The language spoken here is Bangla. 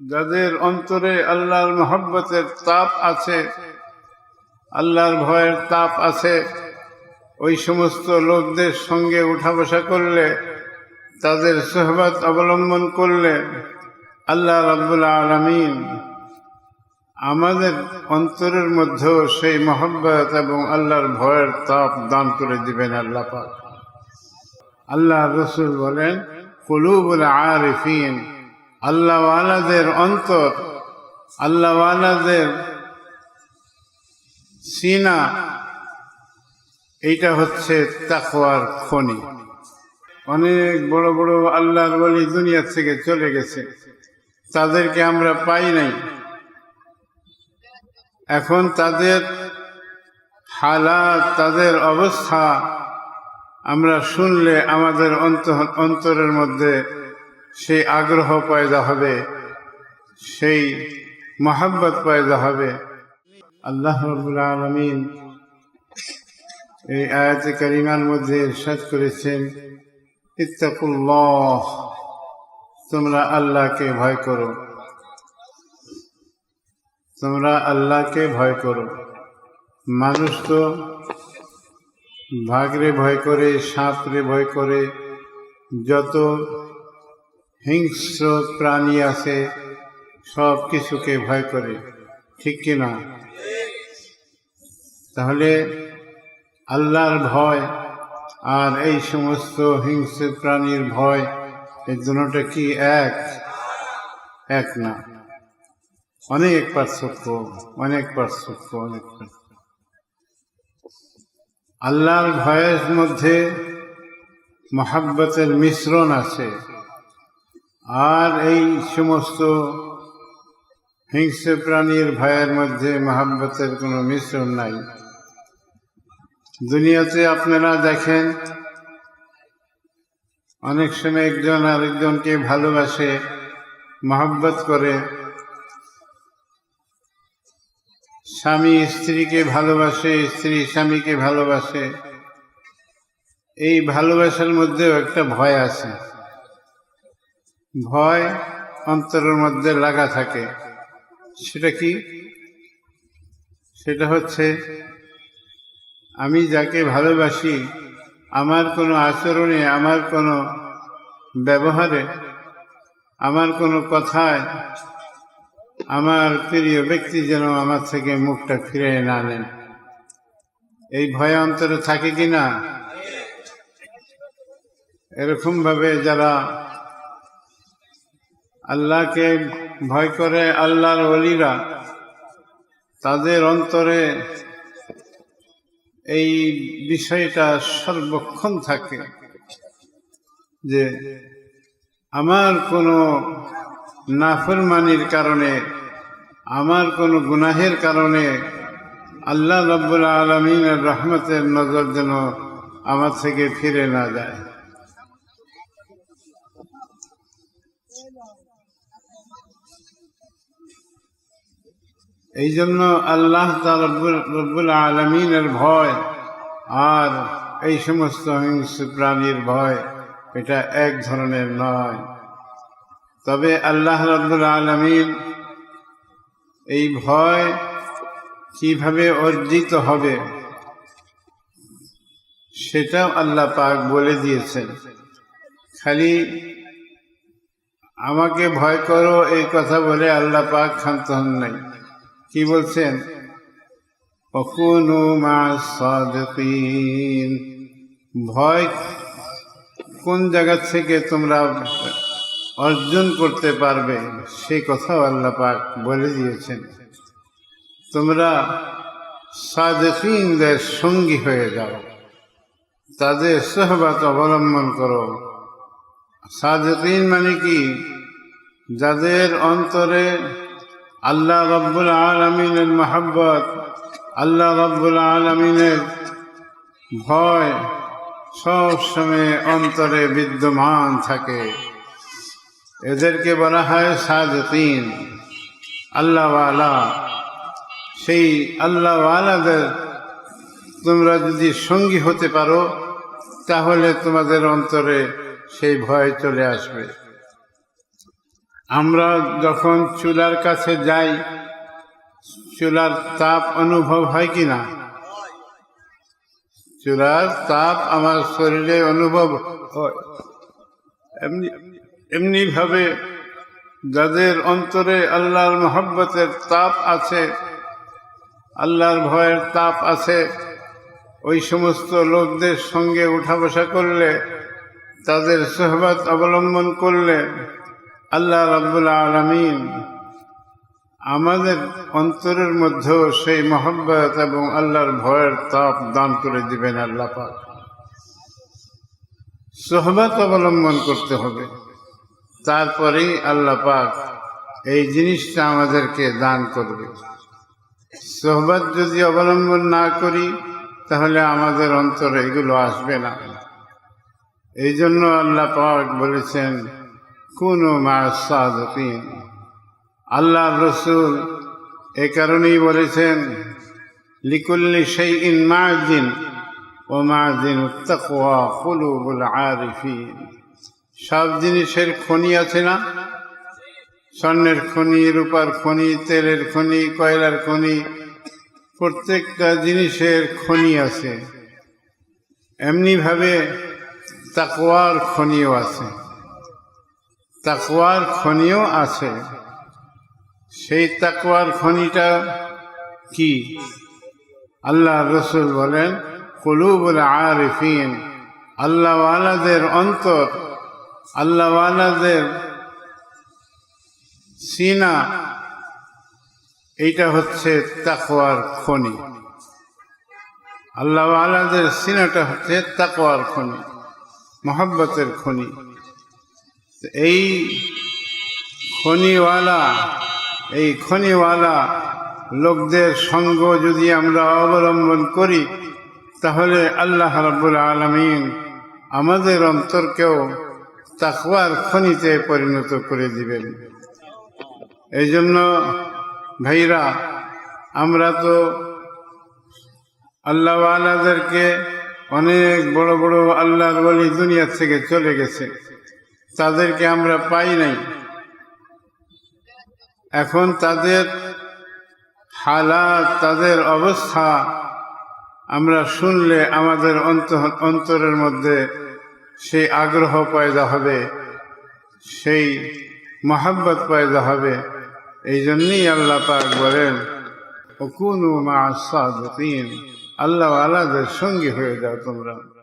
যাদের অন্তরে আল্লাহর মহব্বতের তাপ আছে, আল্লাহর ভয়ের তাপ আছে, ওই সমস্ত লোকদের সঙ্গে উঠা বসা করলে, তাদের সোহবত অবলম্বন করলে আল্লাহ রাব্বুল আলমিন আমাদের অন্তরের মধ্যেও সেই মহব্বত এবং আল্লাহর ভয়ের তাপ দান করে দিবেন আল্লাহ পাক। আল্লাহ রসুল বলেন, কুলুবুল আরিফিন আল্লাহওয়ালাদের অন্তর, আল্লাহওয়ালাদের সিনা, এইটা হচ্ছে তাকওয়ার খনি। অনেক বড় বড় আল্লাহর বলি দুনিয়া থেকে চলে গেছে। তাদেরকে আমরা পাই নাই। এখন তাদের হালাত, তাদের অবস্থা আমরা শুনলে আমাদের অন্তর, অন্তরের মধ্যে সেই আগ্রহ পয়দা হবে, সেই মহাব্বত পয়দা হবে। আল্লাহ রবুল আলমিন এই আয়াতে কারিমার মধ্যে ইরশাদ করেছেন, ইত্তাকুল্লাহ, তোমরা আল্লাহকে ভয় করো। তোমরা আল্লাহকে ভয় করো। মানুষ তো ভাগরে ভয় করে, সাপরে ভয় করে, যত হিংস্র প্রাণী আছে, সব কিছুকে ভয় করে, ঠিক কিনা তাহলে আল্লাহর ভয় আর এই সমস্ত হিংস্র প্রাণীর ভয়, এই দুটা কি এক? এক না। অনেক পার্থক্য অনেক পার্থক্য অনেক পার্থক্য। আল্লাহর ভয়ের মধ্যে মহাব্বতের মিশ্রণ আছে। আর এই সমস্ত হিংস্র প্রাণীর ভয়ের মধ্যে মহাব্বতের কোনো মিশ্রণ নাই। দুনিয়াতে আপনারা দেখেন, অনেক সময় একজন আরেকজনকে ভালোবাসে, মহাব্বত করে। স্বামী স্ত্রীকে ভালোবাসে, স্ত্রী স্বামীকে ভালোবাসে। এই ভালোবাসার মধ্যেও একটা ভয় আছে। ভয় অন্তরের মধ্যে লাগা থাকে। সেটা কি? সেটা হচ্ছে, আমি যাকে ভালোবাসি, আমার কোনো আচরণে, আমার কোনো ব্যবহারে, আমার কোনো কথায়, আমার প্রিয় ব্যক্তি যেন আমার থেকে মুখটা ফিরে না নেন। এই ভয় অন্তরে থাকে কি না? এরকমভাবে যারা আল্লাহকে ভয় করে আল্লাহর অলিরা তাদের অন্তরে এই বিষয়টা সর্বক্ষণ থাকে যে আমার কোনো নাফরমানির কারণে, আমার কোনো গুনাহের কারণে আল্লাহ রব্বুল আলমিনের রহমতের নজর যেন আমার থেকে ফিরে না যায়। এই জন্য আল্লাহ রব্বুল আলমিনের ভয় আর এই সমস্ত হিংস্র প্রাণীর ভয়, এটা এক ধরনের নয়। তবে আল্লাহ রব্বুল আলমিন এই ভয় কীভাবে অর্জিত হবে, সেটাও আল্লাহ পাক বলে দিয়েছেন। খালি আমাকে ভয় করো, এই কথা বলে আল্লাহ পাক ক্ষান্ত হন নাই। কি বলছেন? ভয় কোন জায়গা থেকে তোমরা অর্জন করতে পারবে, সেই কথাও আল্লাহ পাক বলে দিয়েছেন। তোমরা সাদেকিনদের সঙ্গী হয়ে যাও। তাদের সহবাত অবলম্বন করো। সাদেকিন মানে কি? যাদের অন্তরে আল্লাহ রব্বুল আলমিনের মহাব্বত, আল্লাহ রব্বুল আলমিনের ভয় সব সময় অন্তরে বিদ্যমান থাকে। এদেরকে বলা হয় সাদিন আল্লাহওয়ালা। সেই আল্লাহওয়ালাদের তোমরা যদি সঙ্গী হতে পারো, তাহলে তোমাদের অন্তরে সেই ভয় চলে আসবে। আমরা যখন চুলার কাছে যাই, চুলার তাপ অনুভব হয় কি না? চুলার তাপ আমার শরীরে অনুভব হয়। এমনি এমনি ভাবে যাদের অন্তরে আল্লাহর মহব্বতের তাপ আছে, আল্লাহর ভয়ের তাপ আছে, ওই সমস্ত লোকদের সঙ্গে উঠা বসা করলে তাদের সোহবত অবলম্বন করলে আল্লাহ রাব্বুল আলমিন আমাদের অন্তরের মধ্যেও সেই মহব্বত এবং আল্লাহর ভয়ের তাপ দান করে দিবেন আল্লাহ পাক। সোহবত অবলম্বন করতে হবে। তারপরেই আল্লাহ পাক এই জিনিসটা আমাদেরকে দান করবে। সোহবত যদি অবলম্বন না করি, তাহলে আমাদের অন্তরে এগুলো আসবে না। এই জন্য আল্লাহ পাক বলেছেন, কোন আল্লাহ রসুল এ কারণেই বলেছেন, লিকুল্লি সেই ইন মাদিন ও মাদিন কুলুবুল আরিফিন। সব জিনিসের খনি আছে না? স্বর্ণের খনি, রূপার খনি, তেলের খনি, কয়লার খনি, প্রত্যেকটা জিনিসের খনি আছে। এমনিভাবে তাকওয়ার খনিও আছে। তাকওয়ার খনিও আছে। সেই তাকওয়ার খনিটা কি? আল্লাহ রসুল বলেন, কলুবুল আরিফিন আল্লাহওয়ালাদের অন্তর, আল্লাহওয়ালাদের সিনা, এইটা হচ্ছে তাকওয়ার খনি। আল্লাহওয়ালাদের সিনাটা হচ্ছে তাকওয়ার খনি। মহব্বতের খনি। এই খনিওয়ালা এই খনিওয়ালা লোকদের সঙ্গ যদি আমরা অবলম্বন করি, তাহলে আল্লাহ রাব্বুল আলমিন আমাদের অন্তরকেও তাকওয়ার খনিতে পরিণত করে দিবেন। এই জন্য ভাইরা, আমরা তো আল্লাহওয়ালাদেরকে অনেক বড় বড় আল্লাহর বলি দুনিয়া থেকে চলে গেছে। তাদেরকে আমরা পাই নাই। এখন তাদের হালাত, তাদের অবস্থা আমরা শুনলে আমাদের অন্ত- অন্তরের মধ্যে সেই আগ্রহ পয়দা হবে, সেই মহাব্বত পয়দা হবে। এই জন্যই আল্লাহ পাক বলেন ও কুনু মা সাদিন আল্লাহ আলাদের সঙ্গী হয়ে যাও তোমরা।